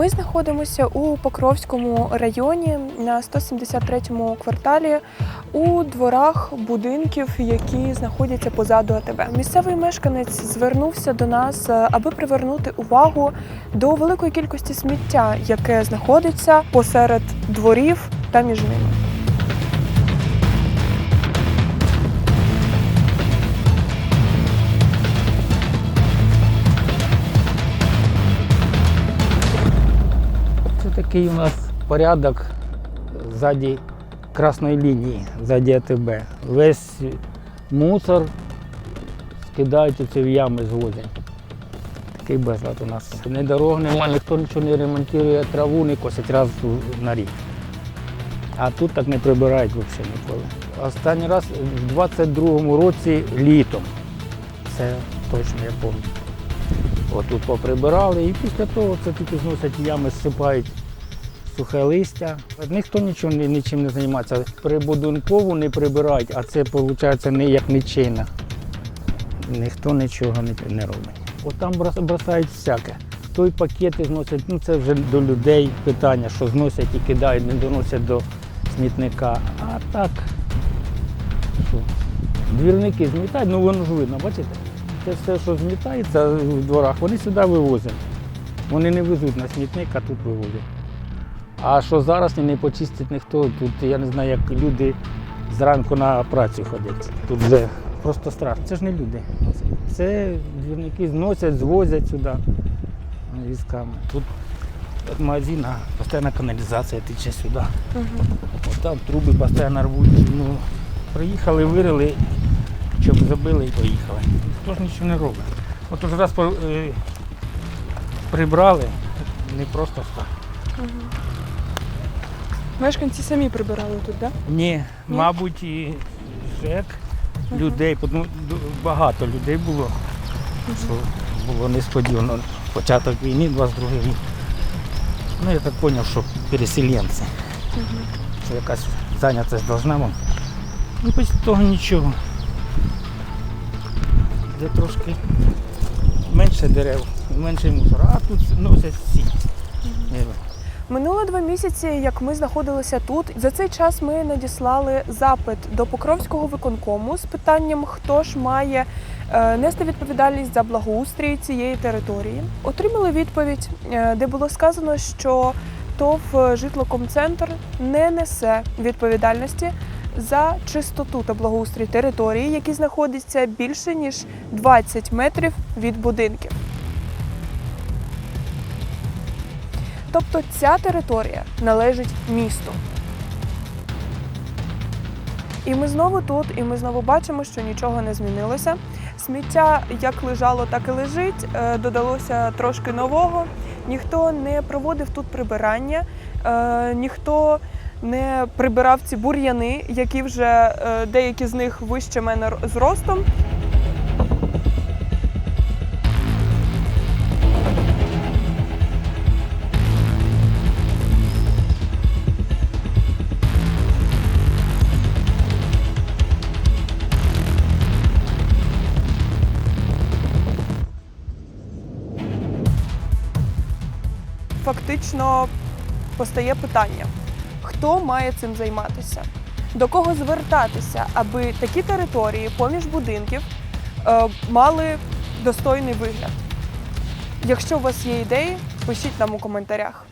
Ми знаходимося у Покровському районі на 173-му кварталі у дворах будинків, які знаходяться позаду АТБ. Місцевий мешканець звернувся до нас, е, аби привернути увагу до великої кількості сміття, яке знаходиться посеред дворів та між ними. Такий у нас порядок ззаді красної лінії, ззаді АТБ. Весь мусор скидають оце в ями звозять. Такий безлад у нас. Ні дорог немає, ніхто нічого не ремонтує, траву не косить раз на рік. А тут так не прибирають взагалі ніколи. Останній раз в 22-му році літом. Це точно я пам'ятаю. Отут поприбирали і після того це тільки зносять ями, зсипають сухе листя. Ніхто нічого ні- нічим не займається. Прибудинкову не прибирають, а це виходить не як нічийна. Ніхто нічого не, не робить. От там бросають всяке. Той пакети зносять, ну це вже до людей питання, що зносять і кидають, не доносять до смітника. А так, що, двірники змітають, ну воно ж видно, бачите? Це все, що змітається в дворах, вони сюди вивозять. Вони не везуть на смітник, а тут вивозять. А що зараз не почистить ніхто, тут я не знаю, як люди зранку на працю ходять. Тут вже просто страшно. Це ж не люди. Це двірники зносять, звозять сюди візками. Тут магазин, а постійна каналізація тече сюди. От там труби постійно рвуть. Ну, приїхали, вирили, щоб забили і поїхали. Ніхто ж нічого не робить. От уже раз е, прибрали, не просто так. Мешканці самі прибирали тут, так? Ні, мабуть, і ЖЕК людей, ну, багато людей було. Що було несподівано. Початок війни, 22 рік. Ну, я так зрозумів, що переселенці. Що якась зайнятість должна вам. І після того нічого. Де трошки менше дерев, менше мусора, а тут носять всі. Минуло два місяці, як ми знаходилися тут. За цей час ми надіслали запит до Покровського виконкому з питанням, хто ж має е, нести відповідальність за благоустрій цієї території. Отримали відповідь, е, де було сказано, що ТОВ житлокомцентр не несе відповідальності за чистоту та благоустрій території, які знаходяться більше ніж 20 метрів від будинків. Тобто ця територія належить місту. І ми знову тут, і ми знову бачимо, що нічого не змінилося. Сміття як лежало, так і лежить. Е, Додалося трошки нового. Ніхто не проводив тут прибирання, е, ніхто не прибирав ці бур'яни, які вже е, деякі з них вище мене зростом. Фактично постає питання: хто має цим займатися? До кого звертатися, аби такі території поміж будинків е, мали достойний вигляд? Якщо у вас є ідеї, пишіть нам у коментарях.